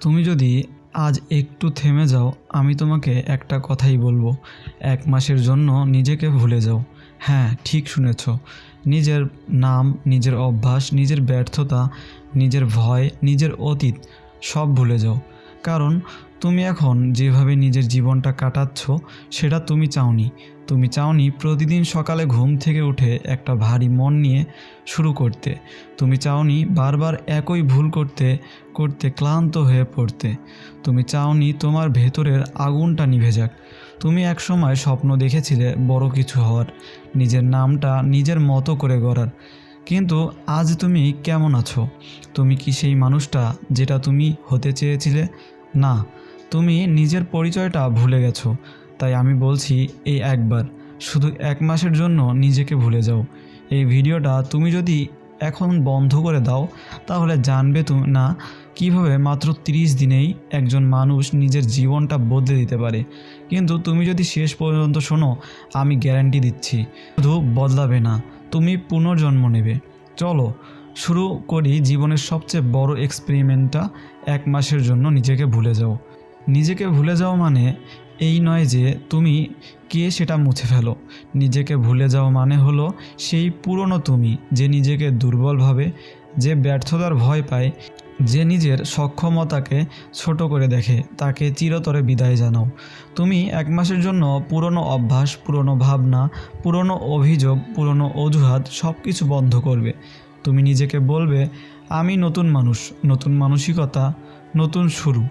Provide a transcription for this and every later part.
তুমি যদি আজ একটু থেমে যাও, আমি তোমাকে একটা কথাই বলব। এক মাসের জন্য নিজেকে ভুলে যাও। হ্যাঁ ঠিক শুনেছ। নিজের নাম, নিজের অভ্যাস, নিজের ব্যর্থতা, নিজের ভয়, নিজের অতীত সব ভুলে যাও। কারণ তুমি এখন যেভাবে নিজের জীবনটা কাটাচ্ছ, সেটা তুমি চাওনি। তুমি চাওনি প্রতিদিন সকালে ঘুম থেকে উঠে একটা ভারী মন নিয়ে শুরু করতে। তুমি চাওনি বারবার একই ভুল করতে করতে ক্লান্ত হয়ে পড়তে। তুমি চাওনি তোমার ভেতরের আগুনটা নিভে যাক। তুমি একসময় স্বপ্ন দেখেছিলে বড় কিছু হওয়ার, নিজের নামটা নিজের মতো করে গড়ার। কিন্তু আজ তুমি কেমন আছো? তুমি কি সেই মানুষটা যেটা তুমি হতে চেয়েছিলে? না, তুমি নিজের পরিচয়টা ভুলে গেছো। তাই আমি বলছি এই একবার, শুধু এক মাসের জন্য নিজেকে ভুলে যাও। এই ভিডিওটা তুমি যদি এখন বন্ধ করে দাও, তাহলে জানবে তুমি না কীভাবে মাত্র 30 দিনেই একজন মানুষ নিজের জীবনটা বদলে দিতে পারে। কিন্তু তুমি যদি শেষ পর্যন্ত শোনো, আমি গ্যারান্টি দিচ্ছি। শুধু বদলাবে না। তুমি পুনর্জন্ম নেবে। চলো, শুরু করি জীবনের সবচেয়ে বড় এক্সপেরিমেন্টটা এক মাসের জন্য নিজেকে ভুলে যাও। নিজেকে ভুলে যাও মানে এই নয় যে তুমি কে সেটা মুছে ফেলো। নিজেকে ভুলে যাও মানে হলো সেই পুরনো তুমি যে নিজেকে দুর্বলভাবে যে ব্যর্থতার ভয় পায় যে নিজের সক্ষমতাকে ছোট করে দেখে, তাকে চিরতরে বিদায় জানাও। তুমি এক মাসের জন্য পুরনো অভ্যাস, পুরনো ভাবনা, পুরনো অভিযোগ, পুরনো অজুহাত সব কিছু বন্ধ করবে। তুমি নিজেকে বলবে, আমি নতুন মানুষ, নতুন মানসিকতা, নতুন শুরু।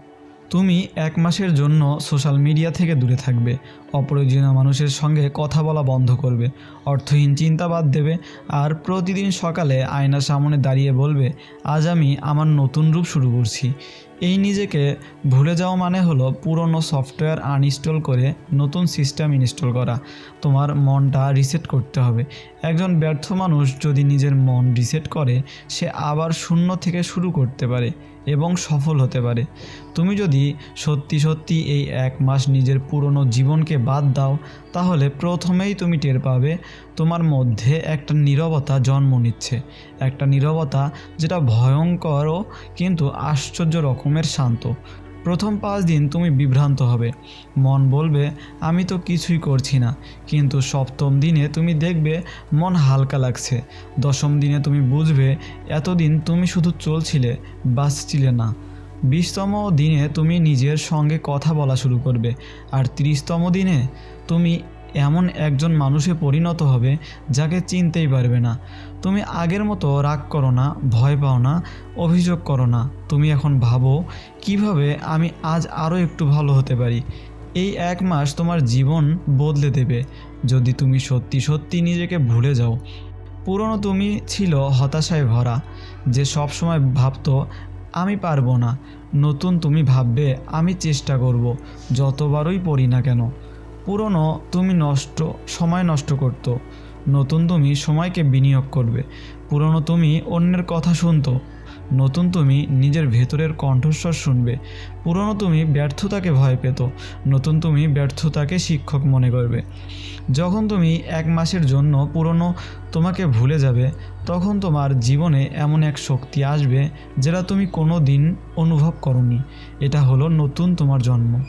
তুমি এক মাসের জন্য সোশ্যাল মিডিয়া থেকে দূরে থাকবে। অপ্রয়োজনীয় মানুষের সঙ্গে কথা বলা বন্ধ করবে। অর্থহীন চিন্তা বাদ দেবে আর প্রতিদিন সকালে আয়নার সামনে দাঁড়িয়ে বলবে, আজ আমি আমার নতুন রূপ শুরু করছি। এই নিজেকে ভুলে যাওয়া মানে হলো পুরনো সফটওয়্যার আনইনস্টল করে নতুন সিস্টেম ইনস্টল করা। তোমার মনটা রিসেট করতে হবে। একজন ব্যর্থ মানুষ যদি নিজের মন রিসেট করে, সে আবার শূন্য থেকে শুরু করতে পারে। এবং সফল হতে পারে। তুমি যদি সত্যি সত্যি এই এক মাস নিজের পুরনো জীবনকে বাদ দাও, তাহলে প্রথমেই তুমি টের পাবে তোমার মধ্যে একটা নিরবতা জন্ম নিচ্ছে। একটা নিরবতা যেটা ভয়ঙ্করও কিন্তু আশ্চর্য রকমের শান্ত। প্রথম পাঁচ দিন তুমি বিভ্রান্ত হবে। মন বলবে, আমি তো কিছুই করছি না। কিন্তু সপ্তম দিনে তুমি দেখবে মন হালকা লাগছে। দশম দিনে তুমি বুঝবে, এতদিন তুমি শুধু চলছিলে, বাঁচছিলে না। বিশতম দিনে তুমি নিজের সঙ্গে কথা বলা শুরু করবে। আর ত্রিশতম দিনে তুমি এমন একজন মানুষে পরিণত হবে যাকে চিনতেই পারবে না। তুমি আগের মতো রাগ করো না, ভয় পাও না, অভিযোগ করো না। তুমি এখন ভাবো, কীভাবে আমি আজ আরও একটু ভালো হতে পারি? এই এক মাস তোমার জীবন বদলে দেবে। যদি তুমি সত্যি সত্যি নিজেকে ভুলে যাও। পুরনো তুমি ছিল হতাশায় ভরা, যে সব সময় ভাবতো, আমি পারব না। নতুন তুমি ভাববে, আমি চেষ্টা করব, যতবারই পড়ি না কেন। পুরনো তুমি নষ্ট, সময় নষ্ট করতো। নতুন তুমি সময়কে বিনিয়োগ করবে। পুরনো তুমি অন্যের কথা শুনতো। নতুন তুমি নিজের ভেতরের কণ্ঠস্বর শুনবে। পুরনো তুমি ব্যর্থতাকে ভয় পেত। নতুন তুমি ব্যর্থতাকে শিক্ষক মনে করবে। যখন তুমি এক মাসের জন্য পুরনো তোমাকে ভুলে যাবে, তখন তোমার জীবনে এমন এক শক্তি আসবে, যেটা তুমি কোনো দিন অনুভব করনি। এটা হলো নতুন তোমার জন্ম।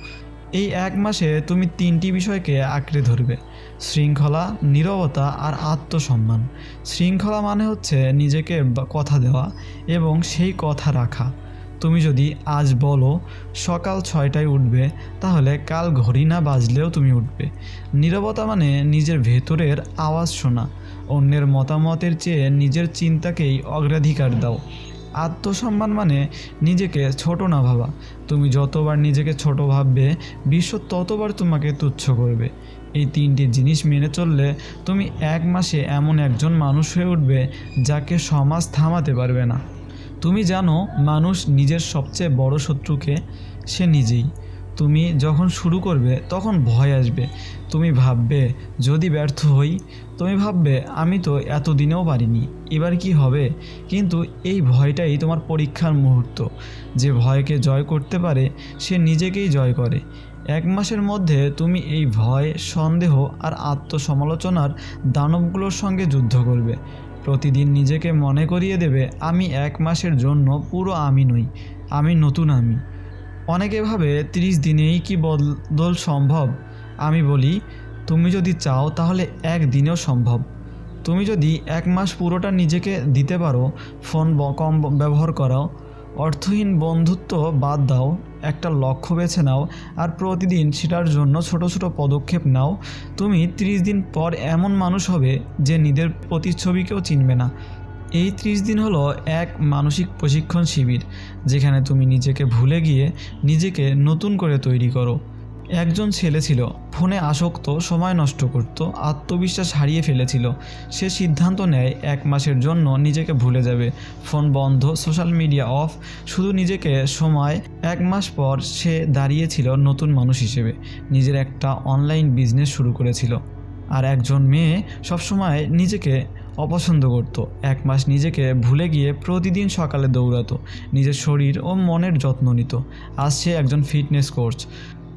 এই এক মাসে তুমি তিনটি বিষয়কে আঁকড়ে ধরবে। শৃঙ্খলা, নীরবতা আর আত্মসম্মান। শৃঙ্খলা মানে হচ্ছে নিজেকে কথা দেওয়া এবং সেই কথা রাখা। তুমি যদি আজ বলো, সকাল ছয়টায় উঠবে, তাহলে কাল ঘড়ি না বাজলেও তুমি উঠবে। নীরবতা মানে নিজের ভেতরের আওয়াজ শোনা। অন্যের মতামতের চেয়ে নিজের চিন্তাকেই অগ্রাধিকার দাও। আত্মসম্মান মানে নিজেকে ছোট না ভাবা। তুমি যতবার নিজেকে ছোট ভাববে, বিশ্ব ততবার তোমাকে তুচ্ছ করবে। এই তিনটি জিনিস মেনে চললে তুমি এক মাসে এমন একজন মানুষ হয়ে উঠবে যাকে সমাজ থামাতে পারবে না। তুমি জানো, মানুষ নিজের সবচেয়ে বড় শত্রুকে সে নিজেই। তুমি যখন শুরু করবে, তখন ভয় আসবে। তুমি ভাববে, যদি ব্যর্থ হই? তুমি ভাববে, আমি তো এতদিনেও পারিনি, এবার কি হবে? কিন্তু এই ভয়টাই তোমার পরীক্ষার মুহূর্ত। যে ভয়কে জয় করতে পারে, সে নিজেকেই জয় করে। এক মাসের মধ্যে তুমি এই ভয়, সন্দেহ আর আত্মসমালোচনার দানবগুলোর সঙ্গে যুদ্ধ করবে। প্রতিদিন নিজেকে মনে করিয়ে দেবে, আমি এক মাসের জন্য পুরো আমি নই, আমি নতুন আমি। অনেকে ভাবে ত্রিশ দিনেই কি বদল সম্ভব? আমি বলি, তুমি যদি চাও তাহলে একদিনেও সম্ভব। তুমি যদি এক মাস পুরোটা নিজেকে দিতে পারো, ফোন কম ব্যবহার করাও, অর্থহীন বন্ধুত্ব বাদ দাও, একটা লক্ষ্য বেছে নাও আর প্রতিদিন সেটার জন্য ছোট ছোট পদক্ষেপ নাও, তুমি ত্রিশ দিন পর এমন মানুষ হবে যে নিজের প্রতিচ্ছবিকেও চিনবে না। এই ত্রিশ দিন হলো এক মানসিক প্রশিক্ষণ শিবির, যেখানে তুমি নিজেকে ভুলে গিয়ে নিজেকে নতুন করে তৈরি করো। একজন ছেলে ছিল, ফোনে আসক্ত, সময় নষ্ট করত, আত্মবিশ্বাস হারিয়ে ফেলেছিল। সে সিদ্ধান্ত নেয় এক মাসের জন্য নিজেকে ভুলে যাবে। ফোন বন্ধ, সোশ্যাল মিডিয়া অফ, শুধু নিজেকে সময়। এক মাস পর সে দাঁড়িয়েছিল নতুন মানুষ হিসেবে। নিজের একটা অনলাইন বিজনেস শুরু করেছিল। আর একজন মেয়ে সবসময় নিজেকে অপছন্দ করত। এক মাস নিজেকে ভুলে গিয়ে প্রতিদিন সকালে দৌড়াতো, নিজের শরীর ও মনের যত্ন নিত। আজ সে একজন ফিটনেস কোচ।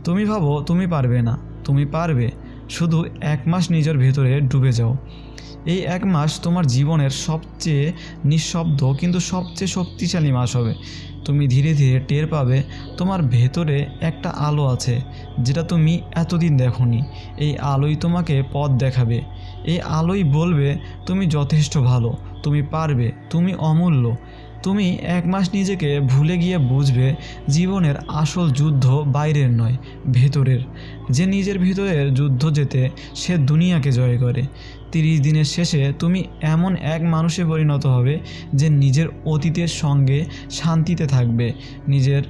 তুমি ভাবো, তুমি পারবে না। তুমি পারবে। শুধু এক মাস নিজের ভেতরে ডুবে যাও। এই এক মাস তোমার জীবনের সবচেয়ে নিঃশব্দ কিন্তু সবচেয়ে শক্তিশালী মাস হবে। তুমি ধীরে ধীরে টের পাবে তোমার ভেতরে একটা আলো আছে, যেটা তুমি এতদিন দেখোনি। এই আলোই তোমাকে পথ দেখাবে। এই আলোই বলবে, তুমি যথেষ্ট ভালো, তুমি পারবে, তুমি অমূল্য। তুমি এক মাস নিজেকে ভুলে গিয়ে বুঝবে জীবনের আসল যুদ্ধ বাইরের নয়, ভেতরের। যে নিজের ভিতরের যুদ্ধ যেতে সে দুনিয়াকে জয় করে। তিরিশ দিনের শেষে তুমি এমন এক মানুষে পরিণত হবে যে নিজের অতীতের সঙ্গে শান্তিতে থাকবে, নিজের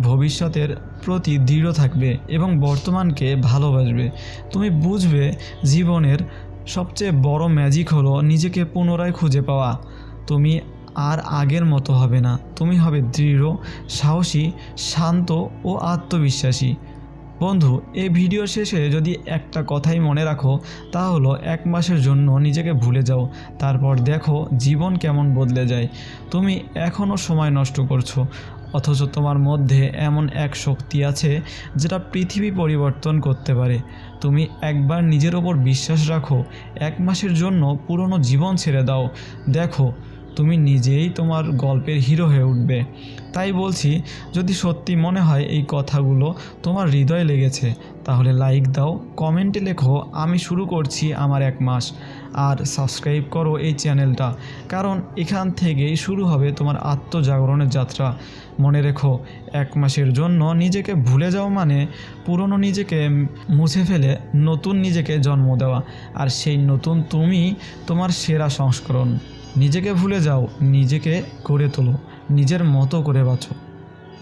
ভবিষ্যতের প্রতি দৃঢ় থাকবে এবং বর্তমানকে ভালোবাসবে। তুমি বুঝবে জীবনের সবচেয়ে বড় ম্যাজিক হলো নিজেকে পুনরায় খুঁজে পাওয়া। তুমি আর আগের মতো হবে না। তুমি হবে দৃঢ়, সাহসী, শান্ত ও আত্মবিশ্বাসী। বন্ধু এই ভিডিও শেষে যদি একটা কথাই মনে রাখো, তা হলো এক মাসের জন্য নিজেকে ভুলে যাও। তারপর দেখো জীবন কেমন বদলে যায়। তুমি এখনও সময় নষ্ট করছ, অথচ তোমার মধ্যে এমন এক শক্তি আছে যেটা পৃথিবী পরিবর্তন করতে পারে। তুমি একবার নিজের ওপর বিশ্বাস রাখো, এক মাসের জন্য পুরনো জীবন ছেড়ে দাও। দেখো তুমি নিজেই তোমার গল্পের হিরো হয়ে উঠবে। তাই বলছি, যদি সত্যি মনে হয় এই কথাগুলো তোমার হৃদয় লেগেছে, তাহলে লাইক দাও, কমেন্টে লেখো, আমি শুরু করছি আমার এক মাস। আর সাবস্ক্রাইব করো এই চ্যানেলটা, কারণ এখান থেকেই শুরু হবে তোমার আত্মজাগরণের যাত্রা। মনে রেখো, এক মাসের জন্য নিজেকে ভুলে যাও মানে পুরনো নিজেকে মুছে ফেলে নতুন নিজেকে জন্ম দেওয়া। আর সেই নতুন তুমি তোমার সেরা সংস্করণ। নিজেকে ভুলে যাও নিজেকে করে তোলো নিজের মতো করে বাঁচো।